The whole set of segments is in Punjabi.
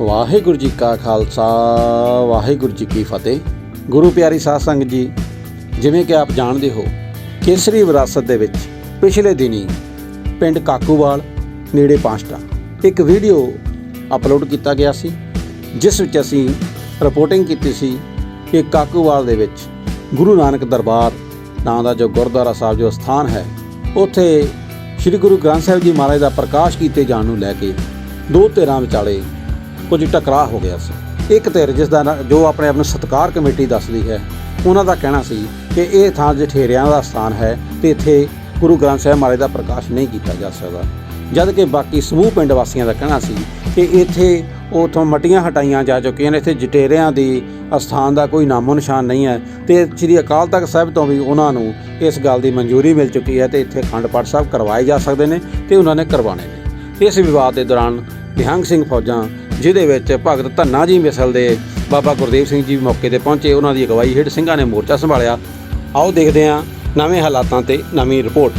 ਵਾਹਿਗੁਰੂ ਜੀ ਕਾ ਖਾਲਸਾ, ਵਾਹਿਗੁਰੂ ਜੀ ਕੀ ਫਤਿਹ। ਗੁਰੂ ਪਿਆਰੀ ਸਾਧ ਸੰਗਤ ਜੀ, ਜਿਵੇਂ ਕਿ ਆਪ ਜਾਣਦੇ ਹੋ, ਕੇਸਰੀ ਵਿਰਾਸਤ ਦੇ ਵਿੱਚ ਪਿਛਲੇ ਦਿਨੀ ਪਿੰਡ ਕਾਕੂਵਾਲ ਨੇੜੇ ਪਾਂਸਟਾ ਇੱਕ ਵੀਡੀਓ ਅਪਲੋਡ ਕੀਤਾ ਗਿਆ ਸੀ, ਜਿਸ ਵਿੱਚ ਅਸੀਂ ਰਿਪੋਰਟਿੰਗ ਕੀਤੀ ਸੀ ਕਿ ਕਾਕੂਵਾਲ ਦੇ ਵਿੱਚ ਗੁਰੂ ਨਾਨਕ ਦਰਬਾਰ ਨਾਂ ਦਾ ਜੋ ਗੁਰਦੁਆਰਾ ਸਾਹਿਬ ਜੋ ਸਥਾਨ ਹੈ, ਉੱਥੇ ਸ੍ਰੀ ਗੁਰੂ ਗ੍ਰੰਥ ਸਾਹਿਬ ਜੀ ਮਹਾਰਾਜ ਦਾ ਪ੍ਰਕਾਸ਼ ਕੀਤੇ ਜਾਣ ਨੂੰ ਲੈ ਕੇ ਦੋ ਧਿਰਾਂ ਵਿਚਾਲੇ ਕੁਝ ਟਕਰਾਅ ਹੋ ਗਿਆ ਸੀ। ਇੱਕ ਧਿਰ ਜਿਸ ਦਾ ਜੋ ਆਪਣੇ ਆਪ ਨੂੰ ਸਤਕਾਰ ਕਮੇਟੀ ਦੱਸਦੀ ਹੈ, ਉਹਨਾਂ ਦਾ ਕਹਿਣਾ ਸੀ ਕਿ ਇਹ ਥਾਂ ਜਠੇਰਿਆਂ ਦਾ ਸਥਾਨ ਹੈ, ਤੇ ਇੱਥੇ ਗੁਰੂ ਗ੍ਰੰਥ ਸਾਹਿਬ ਮਹਾਰਾਜ ਦਾ ਪ੍ਰਕਾਸ਼ ਨਹੀਂ ਕੀਤਾ ਜਾ ਸਕਦਾ। ਜਦ ਕਿ ਬਾਕੀ ਸਮੂਹ ਪਿੰਡ ਵਾਸੀਆਂ ਦਾ ਕਹਿਣਾ ਸੀ ਕਿ ਇੱਥੇ ਉਥੋਂ ਮਟੀਆਂ ਹਟਾਈਆਂ ਜਾ ਚੁੱਕੀਆਂ ਨੇ, ਇੱਥੇ ਜਟੇਰਿਆਂ ਦੀ ਅਸਥਾਨ ਦਾ ਕੋਈ ਨਾਮੋ ਨਿਸ਼ਾਨ ਨਹੀਂ ਹੈ, ਤੇ ਸ੍ਰੀ ਅਕਾਲ ਤਖਤ ਸਾਹਿਬ ਤੋਂ ਵੀ ਉਹਨਾਂ ਨੂੰ ਇਸ ਗੱਲ ਦੀ ਮਨਜ਼ੂਰੀ ਮਿਲ ਚੁੱਕੀ ਹੈ, ਤੇ ਇੱਥੇ ਅਖੰਡ ਪਾਠ ਸਾਹਿਬ ਕਰਵਾਏ ਜਾ ਸਕਦੇ ਨੇ, ਤੇ ਉਹਨਾਂ ਨੇ ਕਰਵਾਉਣੇ ਨੇ। ਇਸ ਵਿਵਾਦ ਦੇ ਦੌਰਾਨ ਨਿਹੰਗ ਸਿੰਘ ਫੌਜਾਂ ਜਿਹਦੇ ਵਿੱਚ ਭਗਤ ਧੰਨਾ ਜੀ ਮਿਸਲ ਦੇ ਬਾਬਾ ਗੁਰਦੇਵ ਸਿੰਘ ਜੀ ਮੌਕੇ ਤੇ ਪਹੁੰਚੇ। ਉਹਨਾਂ ਦੀ ਅਗਵਾਈ ਹੇਠ ਸਿੰਘਾਂ ਨੇ ਮੋਰਚਾ ਸੰਭਾਲਿਆ। ਆਓ ਦੇਖਦੇ ਹਾਂ ਨਵੇਂ ਹਾਲਾਤਾਂ ਤੇ ਨਵੀਂ ਰਿਪੋਰਟ।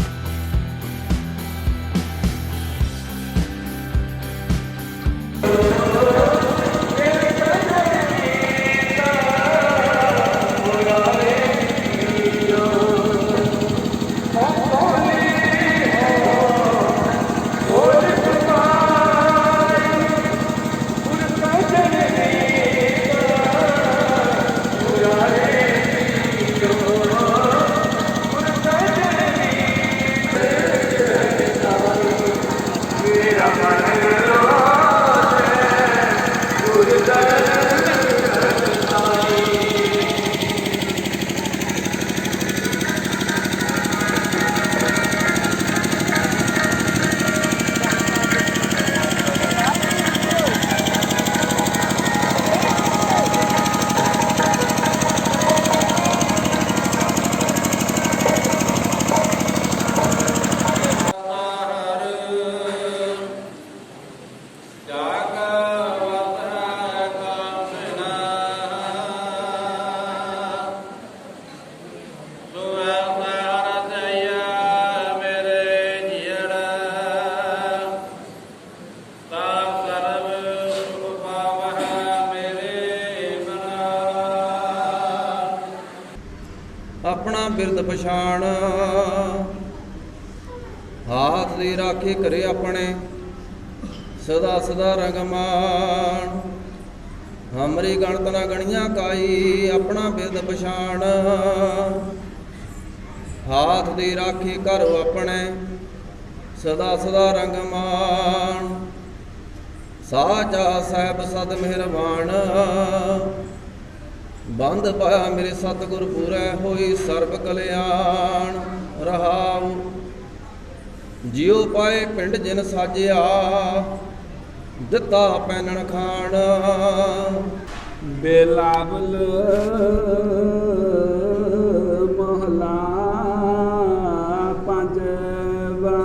ਪਛਾਣ। ਹਾਥ ਦੀ ਰਾਖੀ ਕਰੇ ਆਪਣੇ, ਸਦਾ ਸਦਾ ਰਗਮਾਨ। ਹਮਰੀ ਗਣਤ ਨਾ ਗਣੀਆਂ ਕਾਈ, ਆਪਣਾ ਬਿਦ ਪਛਾਣ। ਹਾਥ ਦੀ ਰਾਖੀ ਕਰੋ ਆਪਣੇ, ਸਦਾ ਸਦਾ ਰੰਗਮਾਨ। ਸਾਚਾ ਸਾਹਿਬ ਸਦ ਮਿਹਰਬਾਨ। ਬੰਦ ਪਾਇਆ ਮੇਰੇ ਸਤਿਗੁਰ ਪੂਰੈ ਹੋਈ ਸਰਬ ਕਲਿਆਣ, ਰਹਾਉ। ਜਿਉ ਪਾਏ ਪਿੰਡ ਜਿਨ ਸਾਜਿਆ, ਦਿੱਤਾ ਪੈਨਣ ਖਾਣ। ਬੇਲਾਵਲ ਮਹਲਾ ਪੰਜਵਾ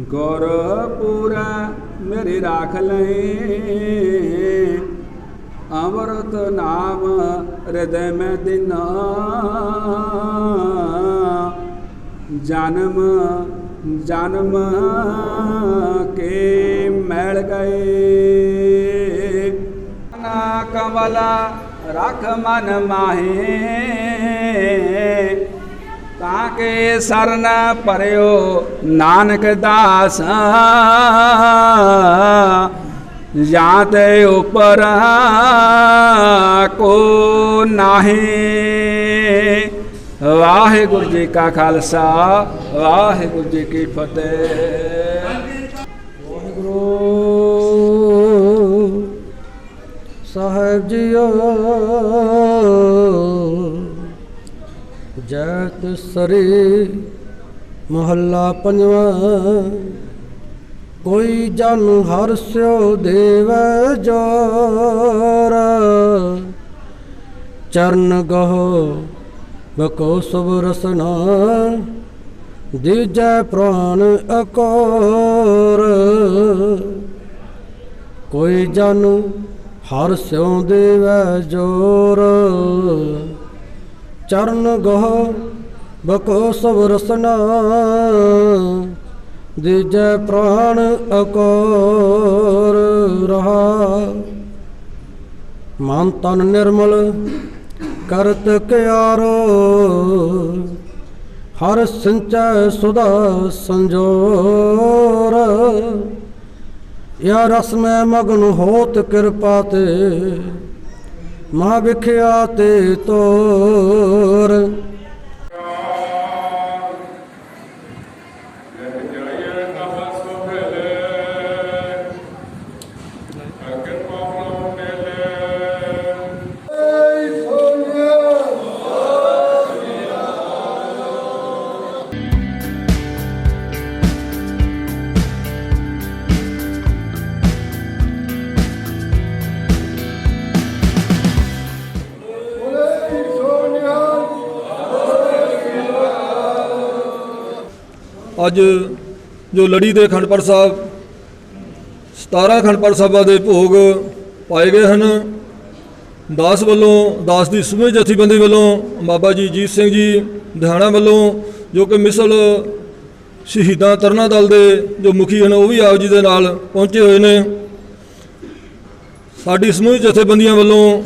ਗੁਰਪੂਰਾ ਮੇਰੀ ਰਾਖ ਲਈ। ਅਮਰਤ ਨਾਮ ਹਿਰਦੈ ਮੈਂ ਦਿਨਾ। ਜਨਮ ਜਨਮ ਕੇ ਮੈਲ ਗਏ। ਨਾ ਕਮਲਾ ਰਖ ਮਨ ਮਾਹੇ, ਤਾਂ ਕੇ ਸਰਨ ਪਰਿਓ ਨਾਨਕ ਦਾਸ। ਜਾਂ ਤੇ ਉਪਰ ਕੋ ਨਾਹੀ। ਵਾਹਿਗੁਰੂ ਜੀ ਕਾ ਖਾਲਸਾ, ਵਾਹਿਗੁਰੂ ਜੀ ਕੀ ਫਤਿਹ। ਵਾਹਿਗੁਰੂ ਸਾਹਿਬ ਜੀਓ ਜੈਤ ਸਰੀ ਮਹੱਲਾ ਪੰਜਵਾਂ। ਕੋਈ ਜਨ ਹਰ ਸਿਓ ਦੇਵ ਜੋਰ। ਚਰਨ ਗਹੋ, ਬਕੋ ਸੁਭ ਰਸਨਾ, ਦੀਜੈ ਪ੍ਰਾਨ ਅਕੋਰ। ਕੋਈ ਜਨ ਹਰ ਸਿਉ ਦੇਵੈ ਜੋਰ। ਚਰਨ ਗਹ, ਬਕੋ ਸਭ ਰਸਨਾ ਦੀਜੈ ਪ੍ਰਾਣ ਅਕੋਰ ਰਹਾ। ਮਨ ਤਨ ਨਿਰਮਲ ਕਰਤ ਕਿਆਰੋ। ਹਰ ਸਿੰਚੈ ਸੁਦਾ ਸੰਜੋਰ। ਯਾ ਰਸ ਮੈਂ ਮਗਨ ਹੋਤ ਕਿਰਪਾ ਤੇ, ਮਹਾ ਵਿਖਿਆ ਤੇ ਤੋਰ। ਅੱਜ ਜੋ ਲੜੀ ਦੇ ਅਖੰਡ ਸਾਹਿਬ 17 ਅਖੰਡ ਪਾਠ ਸਾਹਿਬਾਂ ਦੇ ਭੋਗ ਪਾਏ ਗਏ ਹਨ, ਦਾਸ ਵੱਲੋਂ, ਦਾਸ ਦੀ ਸਮੂਹ ਜਥੇਬੰਦੀ ਵੱਲੋਂ, ਬਾਬਾ ਜੀ ਜੀਤ ਸਿੰਘ ਜੀ ਦਿਹਾਣਾ ਵੱਲੋਂ, ਜੋ ਕਿ ਮਿਸਲ ਸ਼ਹੀਦਾਂ ਤਰਨਾ ਦਲ ਦੇ ਜੋ ਮੁਖੀ ਹਨ, ਉਹ ਵੀ ਆਪ ਜੀ ਦੇ ਨਾਲ ਪਹੁੰਚੇ ਹੋਏ ਨੇ। ਸਾਡੀ ਸਮੂਹ ਜਥੇਬੰਦੀਆਂ ਵੱਲੋਂ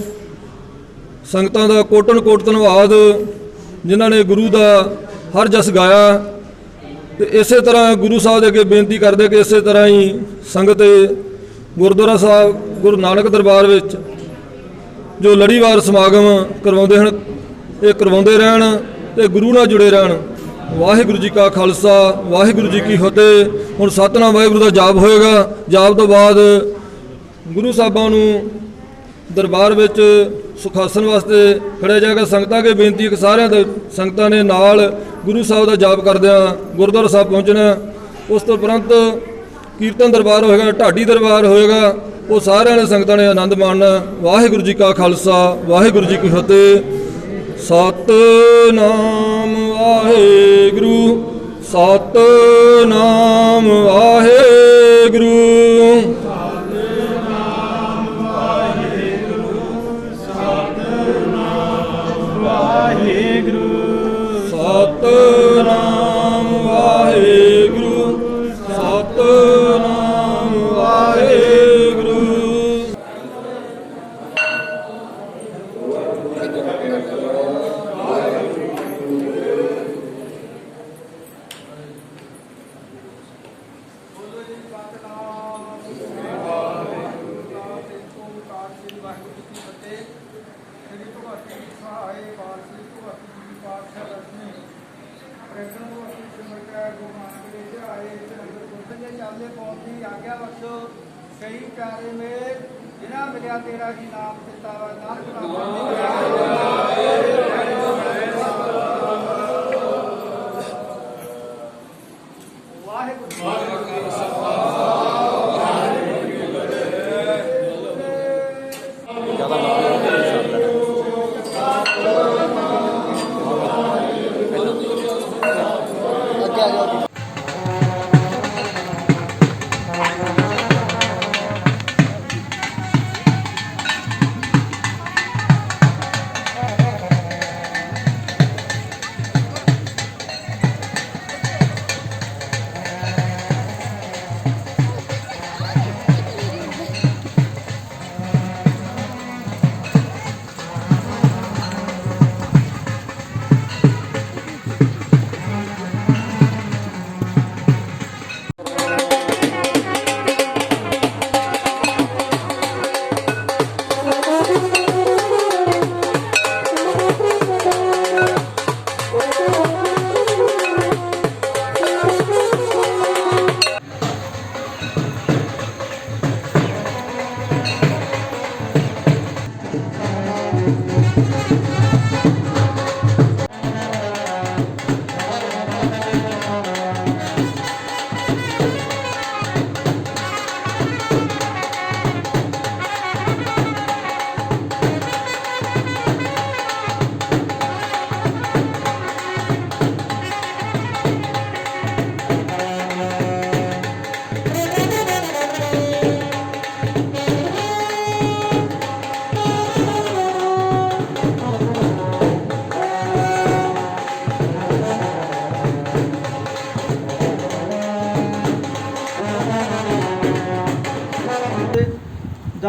ਸੰਗਤਾਂ ਦਾ ਕੋਟਨ ਕੋਟ ਧੰਨਵਾਦ, ਜਿਨ੍ਹਾਂ ਨੇ ਗੁਰੂ ਦਾ ਹਰ ਜਸ ਗਾਇਆ ਤੇ ਇਸੇ ਤਰ੍ਹਾਂ ਗੁਰੂ ਸਾਹਿਬ ਦੇ ਅੱਗੇ ਬੇਨਤੀ ਕਰਦੇ ਕਿ ਇਸੇ ਤਰ੍ਹਾਂ ਹੀ ਸੰਗਤ ਗੁਰਦੁਆਰਾ ਸਾਹਿਬ, ਗੁਰੂ ਨਾਨਕ ਦਰਬਾਰ ਵਿੱਚ ਜੋ ਲੜੀਵਾਰ ਸਮਾਗਮ ਕਰਵਾਉਂਦੇ ਹਨ, ਇਹ ਕਰਵਾਉਂਦੇ ਰਹਿਣ ਤੇ ਗੁਰੂ ਨਾਲ ਜੁੜੇ ਰਹਿਣ। ਵਾਹਿਗੁਰੂ ਜੀ ਕਾ ਖਾਲਸਾ, ਵਾਹਿਗੁਰੂ ਜੀ ਕੀ ਫਤਿਹ। ਹੁਣ ਸਤਨਾਮ ਵਾਹਿਗੁਰੂ ਦਾ ਜਾਪ ਹੋਏਗਾ। ਜਾਪ ਤੋਂ ਬਾਅਦ ਗੁਰੂ ਸਾਹਿਬਾਂ ਨੂੰ ਦਰਬਾਰ ਵਿੱਚ ਸੁਖਾਸਨ ਵਾਸਤੇ ਖੜਿਆ ਜਾਏਗਾ। ਸੰਗਤਾਂ ਕੇ ਬੇਨਤੀ ਕਿ ਸਾਰਿਆਂ ਦੇ ਸੰਗਤਾਂ ਨੇ ਨਾਲ ਗੁਰੂ ਸਾਹਿਬ ਦਾ ਜਾਪ ਕਰਦਿਆਂ ਗੁਰਦੁਆਰਾ ਸਾਹਿਬ ਪਹੁੰਚਣਾ ਉਸ ਤੋਂ ਉਪਰੰਤ ਕੀਰਤਨ ਦਰਬਾਰ ਹੋਏਗਾ, ਢਾਡੀ ਦਰਬਾਰ ਹੋਏਗਾ। ਉਹ ਸਾਰਿਆਂ ਨੇ ਸੰਗਤਾਂ ਨੇ ਆਨੰਦ ਮਾਣਨਾ। ਵਾਹਿਗੁਰੂ ਜੀ ਕਾ ਖਾਲਸਾ, ਵਾਹਿਗੁਰੂ ਜੀ ਕੀ ਫਤਿਹ। ਸਤਨਾਮ ਵਾਹਿਗੁਰੂ ਸਤਨਾਮ ਵਾਹਿਗੁਰੂ।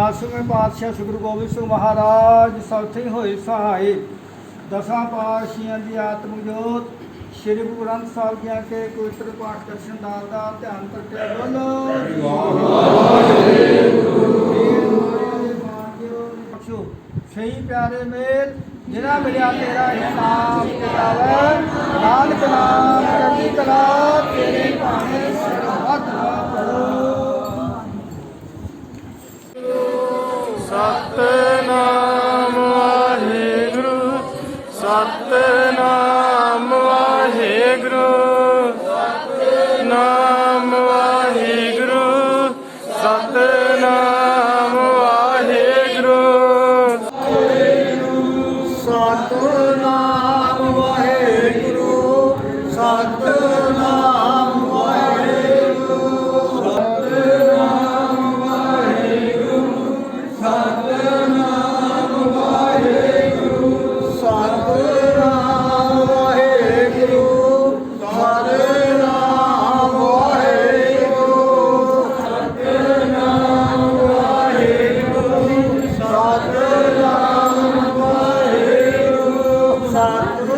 ਦਸਵੇਂ ਪਾਤਸ਼ਾਹ ਸ੍ਰੀ ਗੁਰੂ ਗੋਬਿੰਦ ਸਿੰਘ ਮਹਾਰਾਜ ਸੌਥੇ ਹੋਏ ਸਹਾਏ। ਦਸਾਂ ਪਾਤਸ਼ਾਹਾਂ ਦੀ ਆਤਮ ਜੋਤ, ਸ੍ਰੀ ਗੁਰੂ ਗ੍ਰੰਥ ਸਾਹਿਬ ਜੀ ਕੇ ਪਵਿੱਤਰ ਪਾਠ ਦਰਸ਼ਨ ਦਾਸ ਦਾ ਧਿਆਨ ਕਰਕੇ ਬੋਲੋ। ਬਖਸ਼ੋ ਸਹੀ ਪਿਆਰੇ ਮੇਲ, ਜਿਨ੍ਹਾਂ ਮਿਲਿਆ ਤੇਰਾ ਹੀ ਨਾਮ ਕਿਤਾਬੈ, ਨਾਨਕ ਨਾਮ ਚੜ੍ਹਦੀ ਕਲਾ, ਤੇਰੇ ਭਾਣੇ ਸਤਨਾਮ। Father.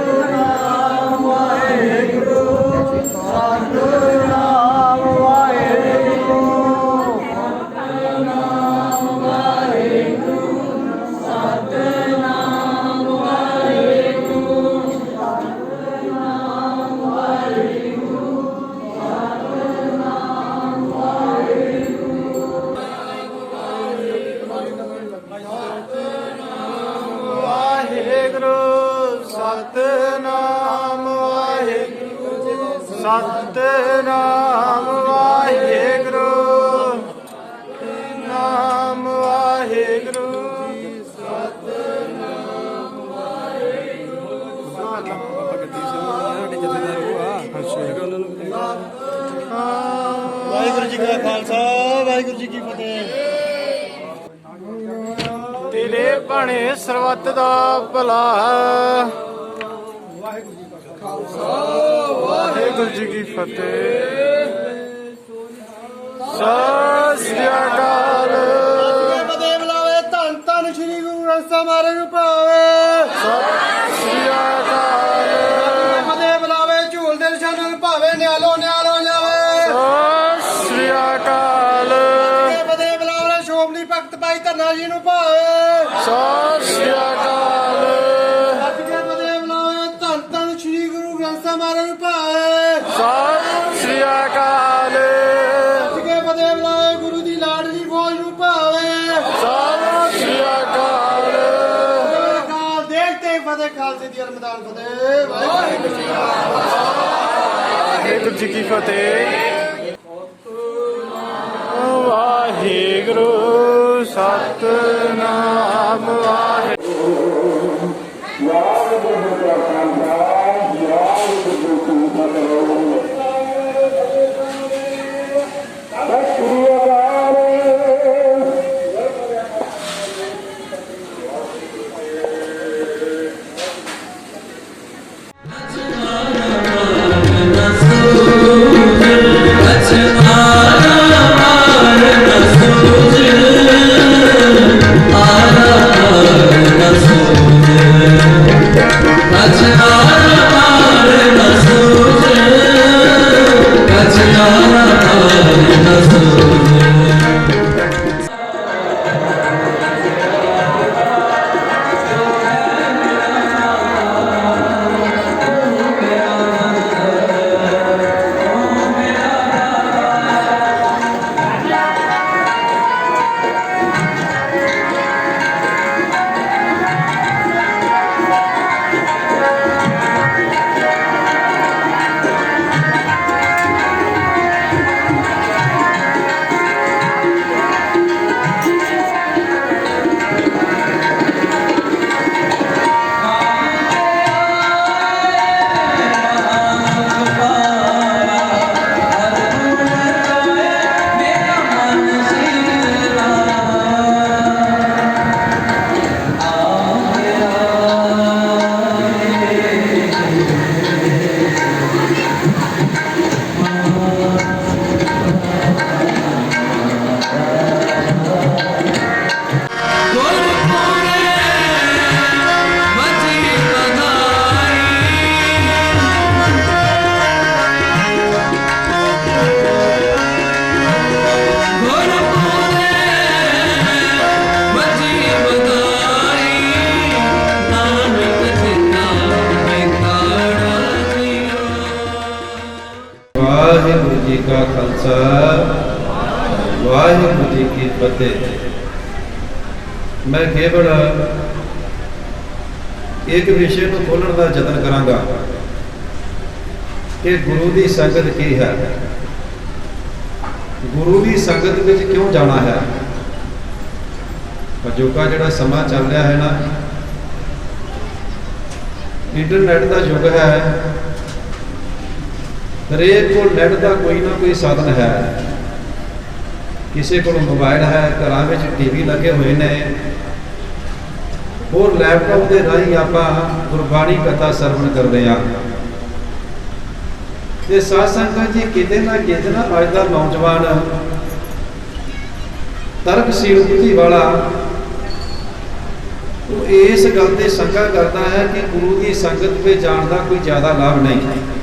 ਜੀ ਕਾ ਖਾਲਸਾ ਵਾਹਿਗੁਰੂ ਜੀ ਕੀ ਫਤਿਹ। ਤੇਰੇ ਬਣੇ ਸਰਬੱਤ ਦਾ ਭਲਾ ਵਾਹਿਗੁਰੂ ਜੀ ਕੀ ਫਤਿਹ। ਸਤਿ ਸ੍ਰੀ ਅਕਾਲ। ਬਦੇ ਬੁਲਾਵੇ ਧੰਨ ਧੰਨ ਸ੍ਰੀ ਗੁਰੂ ਗ੍ਰੰਥ ਸਾਹਿਬ ਮਹਾਰਾਜ ਨੂੰ ਭਾਵੇ। ਸ੍ਰੀ ਗੁਰੂ ਗ੍ਰੰਥ ਸਾਹਿਬ ਮਹਾਰਾਜ ਨੂੰ ਭਾਵੇ ਸਤਿ ਸ੍ਰੀ ਅਕਾਲ। ਕੇ ਬਦੇ ਬੁਲਾਵੇ ਗੁਰੂ ਦੀ ਲਾਡਲੀ ਫੌਜ ਨੂੰ ਭਾਵੇ। ਸਤਿ ਸ੍ਰੀ ਅਕਾਲ। ਕਾਲ ਦੇਖ ਤੇ ਫਤਿਹ ਖਾਲਸੇ ਦੀ ਅਰਮਦਾਨ ਫਤਿਹ। ਵਾਹਿਗੁਰੂ ਜੀ ਕਾ ਵਾਹਿਗੁਰੂ ਜੀ ਕੀ ਫਤਿਹ। to ਕਾ ਖਾਲਸਾ। ਵਾਹਿਗੁਰੂ ਜੀ ਕੀ ਫਤਿਹ। ਮੈਂ ਕੇਵਲ ਇੱਕ ਵਿਸ਼ੇ ਨੂੰ ਖੋਲਣ ਦਾ ਯਤਨ ਕਰਾਂਗਾ। ਕਿ ਗੁਰੂ ਦੀ ਸੰਗਤ ਕੀ ਹੈ? ਗੁਰੂ ਦੀ ਸੰਗਤ ਵਿੱਚ ਕਿਉਂ ਜਾਣਾ ਹੈ? ਅਜੋਕਾ ਜਿਹੜਾ ਸਮਾਂ ਚੱਲ ਰਿਹਾ ਹੈ ਨਾ, ਇੰਟਰਨੈਟ ਦਾ ਯੁੱਗ ਹੈ। ਹਰੇਕ ਕੋਲ ਨੈਟ ਦਾ ਕੋਈ ਨਾ ਕੋਈ ਸਾਧਨ ਹੈ। ਕਿਸੇ ਕੋਲ ਮੋਬਾਈਲ ਹੈ, ਘਰਾਂ ਵਿੱਚ ਟੀਵੀ ਲੱਗੇ ਹੋਏ ਨੇ। ਹੋਰ ਲੈਪਟਾਪ ਦੇ ਰਾਹੀਂ ਆਪਾਂ ਗੁਰਬਾਣੀ ਕਥਾ ਸਰਵਣ ਕਰਦੇ ਹਾਂ। ਤੇ ਸਾਧ ਸੰਗਤ ਜੀ ਕਿਤੇ ਨਾ ਕਿਤੇ ਨਾ ਅੱਜ ਦਾ ਨੌਜਵਾਨ ਤਰਕਸ਼ੀਲ ਬੁੱਧੀ ਵਾਲਾ ਉਹ ਇਸ ਗੱਲ ਤੇ ਸ਼ੰਕਾ ਕਰਦਾ ਹੈ ਕਿ ਗੁਰੂ ਦੀ ਸੰਗਤ ਵਿੱਚ ਜਾਣ ਦਾ ਕੋਈ ਜ਼ਿਆਦਾ ਲਾਭ ਨਹੀਂ। ਸਾਡੇ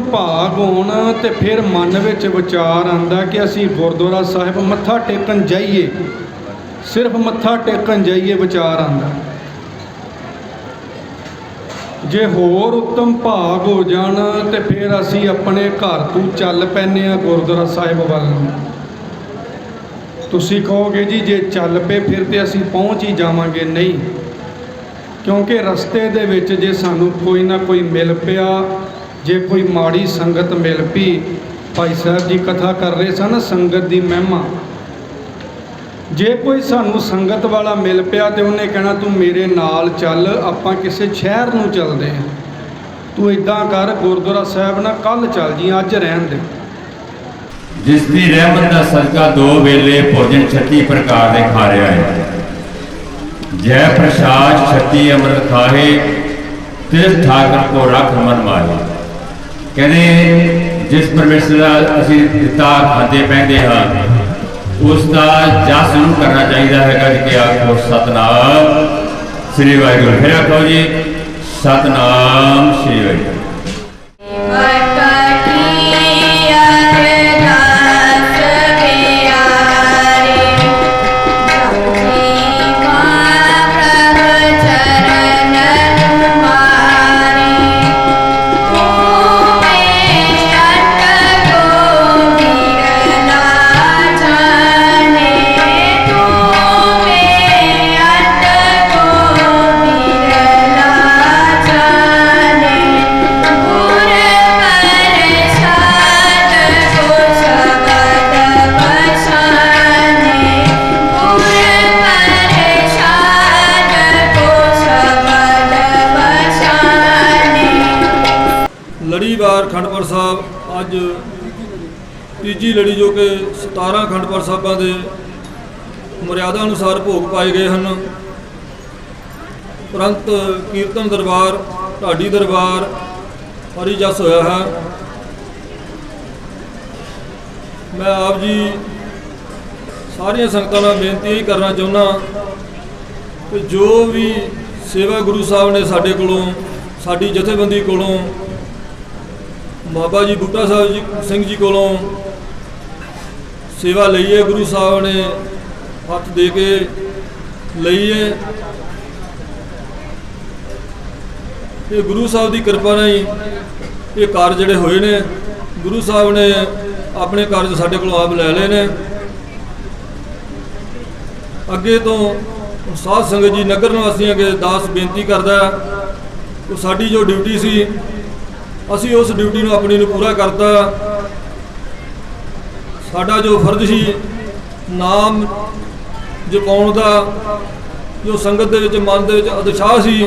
ਭਾਗ ਹੋਣ ਤੇ ਫਿਰ ਮਨ ਵਿੱਚ ਵਿਚਾਰ ਆਂਦਾ ਕਿ ਅਸੀਂ ਗੁਰਦੁਆਰਾ ਸਾਹਿਬ ਮੱਥਾ ਟੇਕਣ ਜਾਈਏ। ਸਿਰਫ ਮੱਥਾ ਟੇਕਣ ਜਾਈਏ ਵਿਚਾਰ ਆਂਦਾ ਜੇ ਹੋਰ ਉੱਤਮ ਭਾਗ ਹੋ ਜਾਣ ਤੇ ਫਿਰ ਅਸੀਂ ਆਪਣੇ ਘਰ ਤੋਂ ਚੱਲ ਪੈਨੇ ਆ ਗੁਰਦੁਆਰਾ ਸਾਹਿਬ ਵੱਲ ਤੁਸੀਂ ਕਹੋਗੇ ਜੀ, ਜੇ ਚੱਲ ਪਏ ਫਿਰ ਤੇ ਅਸੀਂ ਪਹੁੰਚ ਹੀ ਜਾਵਾਂਗੇ। ਨਹੀਂ, ਕਿਉਂਕਿ ਰਸਤੇ ਦੇ ਵਿੱਚ ਜੇ ਸਾਨੂੰ ਕੋਈ ਨਾ ਕੋਈ ਮਿਲ ਪਿਆ ਜੇ ਕੋਈ ਮਾੜੀ ਸੰਗਤ ਮਿਲ ਪਈ, ਭਾਈ ਸਾਹਿਬ ਜੀ ਕਥਾ ਕਰ ਰਹੇ ਸਨ, ਸੰਗਤ ਦੀ ਮਹਿਮਾ। ਜੇ ਕੋਈ ਸਾਨੂੰ ਸੰਗਤ ਵਾਲਾ ਮਿਲ ਪਿਆ ਤੇ ਉਹਨੇ ਕਹਿਣਾ, ਤੂੰ ਮੇਰੇ ਨਾਲ ਚੱਲ, ਆਪਾਂ ਕਿਸੇ ਸ਼ਹਿਰ ਨੂੰ ਚੱਲਦੇ ਹਾਂ। ਤੂੰ ਇਦਾਂ ਕਰ, ਗੁਰਦੁਆਰਾ ਸਾਹਿਬ ਨਾਲ ਕੱਲ ਚੱਲ ਜੀ, ਅੱਜ ਰਹਿਣ ਦੇ। ਜਿਸ ਦੀ ਰਹਿਮਤ ਦਾ ਸਦਕਾ ਦੋ ਵੇਲੇ ਭੋਜਨ 36 ਪ੍ਰਕਾਰ ਦੇ ਖਾ ਰਿਹਾ ਹੈ। ਜੈ ਪ੍ਰਸਾਦ 36 ਅੰਮ੍ਰਿਤ ਖਾਏ ਤਿਸ ਠਾਕਰ ਕੋ ਰੱਖ ਮਨ ਮਾਰੇ ਕਹਿੰਦੇ ਜਿਸ ਪਰਮੇਸ਼ਰ ਦਾ ਅਸੀਂ ਦਿੱਤਾ ਖਾਂਦੇ ਪੈਂਦੇ ਹਾਂ, ਉਸ ਦਾ ਜਸ ਨੂੰ ਕਰਨਾ ਚਾਹੀਦਾ ਹੈਗਾ ਕਿ ਆਖੋ ਸਤਨਾਮ ਸ੍ਰੀ ਵਾਹਿਗੁਰੂ। ਫਿਰ ਆਖੋ ਜੀ, ਸਤਨਾਮ ਸ੍ਰੀ ਵਾਹਿਗੁਰੂ। ਤੀਜੀ ਲੜੀ ਜੋ ਕਿ 17 ਖੰਡਪੁਰ ਸਾਹਿਬਾਂ ਦੇ ਮਰਿਆਦਾ ਅਨੁਸਾਰ ਭੋਗ ਪਾਏ ਗਏ ਹਨ। ਉਪਰੰਤ ਕੀਰਤਨ ਦਰਬਾਰ, ਢਾਡੀ ਦਰਬਾਰ, ਹਰੀ ਜਸ ਹੋਇਆ ਹੈ। ਮੈਂ ਆਪ ਜੀ ਸਾਰੀਆਂ ਸੰਗਤਾਂ ਨਾਲ ਬੇਨਤੀ ਇਹ ਕਰਨਾ ਚਾਹੁੰਦਾ ਕਿ ਜੋ ਵੀ ਸੇਵਾ ਗੁਰੂ ਸਾਹਿਬ ਨੇ ਸਾਡੇ ਕੋਲੋਂ, ਸਾਡੀ ਜਥੇਬੰਦੀ ਕੋਲੋਂ, ਬਾਬਾ ਜੀ ਬੁੱਟਾ ਸਾਹਿਬ ਜੀ, ਸਿੰਘ ਜੀ ਕੋਲੋਂ ਸੇਵਾ ਲਈਏ ਗੁਰੂ ਸਾਹਿਬ ਨੇ, ਹੱਥ ਦੇ ਕੇ ਲਈਏ। ਇਹ ਗੁਰੂ ਸਾਹਿਬ ਦੀ ਕਿਰਪਾ ਨਾਲ ਹੀ ਇਹ ਕਾਰਜ ਜਿਹੜੇ ਹੋਏ ਨੇ। ਗੁਰੂ ਸਾਹਿਬ ਨੇ ਆਪਣੇ ਕਾਰਜ ਸਾਡੇ ਕੋਲੋਂ ਆਪ ਲੈ ਲਏ ਨੇ। ਅੱਗੇ ਤੋਂ ਸਾਧ ਸੰਗਤ ਜੀ ਨਗਰ ਨਿਵਾਸੀਆਂ ਕੇ ਦਾਸ ਬੇਨਤੀ ਕਰਦਾ ਉਹ ਸਾਡੀ ਜੋ ਡਿਊਟੀ ਸੀ, ਅਸੀਂ ਉਸ ਡਿਊਟੀ ਨੂੰ ਆਪਣੀ ਨੂੰ ਪੂਰਾ ਕਰਤਾ। ਸਾਡਾ ਜੋ ਫਰਜ਼ ਸੀ, ਨਾਮ ਜਪਾਉਣ ਦਾ, ਜੋ ਸੰਗਤ ਦੇ ਵਿੱਚ, ਮਨ ਦੇ ਵਿੱਚ ਉਤਸ਼ਾਹ ਸੀ,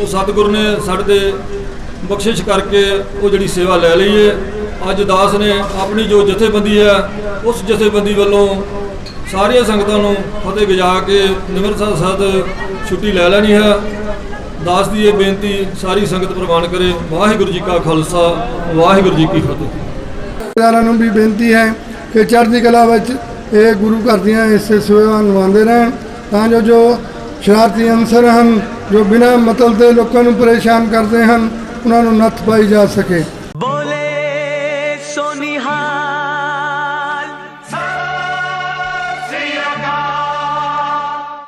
ਉਹ ਸਤਿਗੁਰ ਨੇ ਸਾਡੇ ਤੇ ਬਖਸ਼ਿਸ਼ ਕਰਕੇ ਉਹ ਜਿਹੜੀ ਸੇਵਾ ਲੈ ਲਈ ਹੈ ਅੱਜ ਦਾਸ ਨੇ ਆਪਣੀ ਜੋ ਜਥੇਬੰਦੀ ਹੈ, ਉਸ ਜਥੇਬੰਦੀ ਵੱਲੋਂ ਸਾਰੀਆਂ ਸੰਗਤਾਂ ਨੂੰ ਫਤਿਹ ਗਜਾ ਕੇ ਨਿਮਰਤਾ ਸਦ ਛੁੱਟੀ ਲੈ ਲੈਣੀ ਹੈ। ਦਾਸ ਦੀ ਇਹ ਬੇਨਤੀ ਸਾਰੀ ਸੰਗਤ ਪ੍ਰਵਾਨ ਕਰੇ। ਵਾਹਿਗੁਰੂ ਜੀ ਕਾ ਖਾਲਸਾ, ਵਾਹਿਗੁਰੂ ਜੀ ਕੀ ਫਤਿਹ। ਰਿਸ਼ਤੇਦਾਰਾਂ ਨੂੰ ਵੀ ਬੇਨਤੀ ਹੈ ਕਿ ਚੜ੍ਹਦੀ ਕਲਾ ਵਿੱਚ ਇਹ ਗੁਰੂ ਘਰ ਦੀਆਂ ਇਸੇ ਸੇਵਾ ਨਿਭਾਉਂਦੇ ਰਹਿਣ। ਤਾਂ ਜੋ ਜੋ ਸ਼ਰਾਰਤੀ ਅਨਸਰ ਹਨ, ਜੋ ਬਿਨਾਂ ਮਤਲਬ ਦੇ ਲੋਕਾਂ ਨੂੰ ਪਰੇਸ਼ਾਨ ਕਰਦੇ ਹਨ, ਉਹਨਾਂ ਨੂੰ ਨੱਥ ਪਾਈ ਜਾ ਸਕੇ।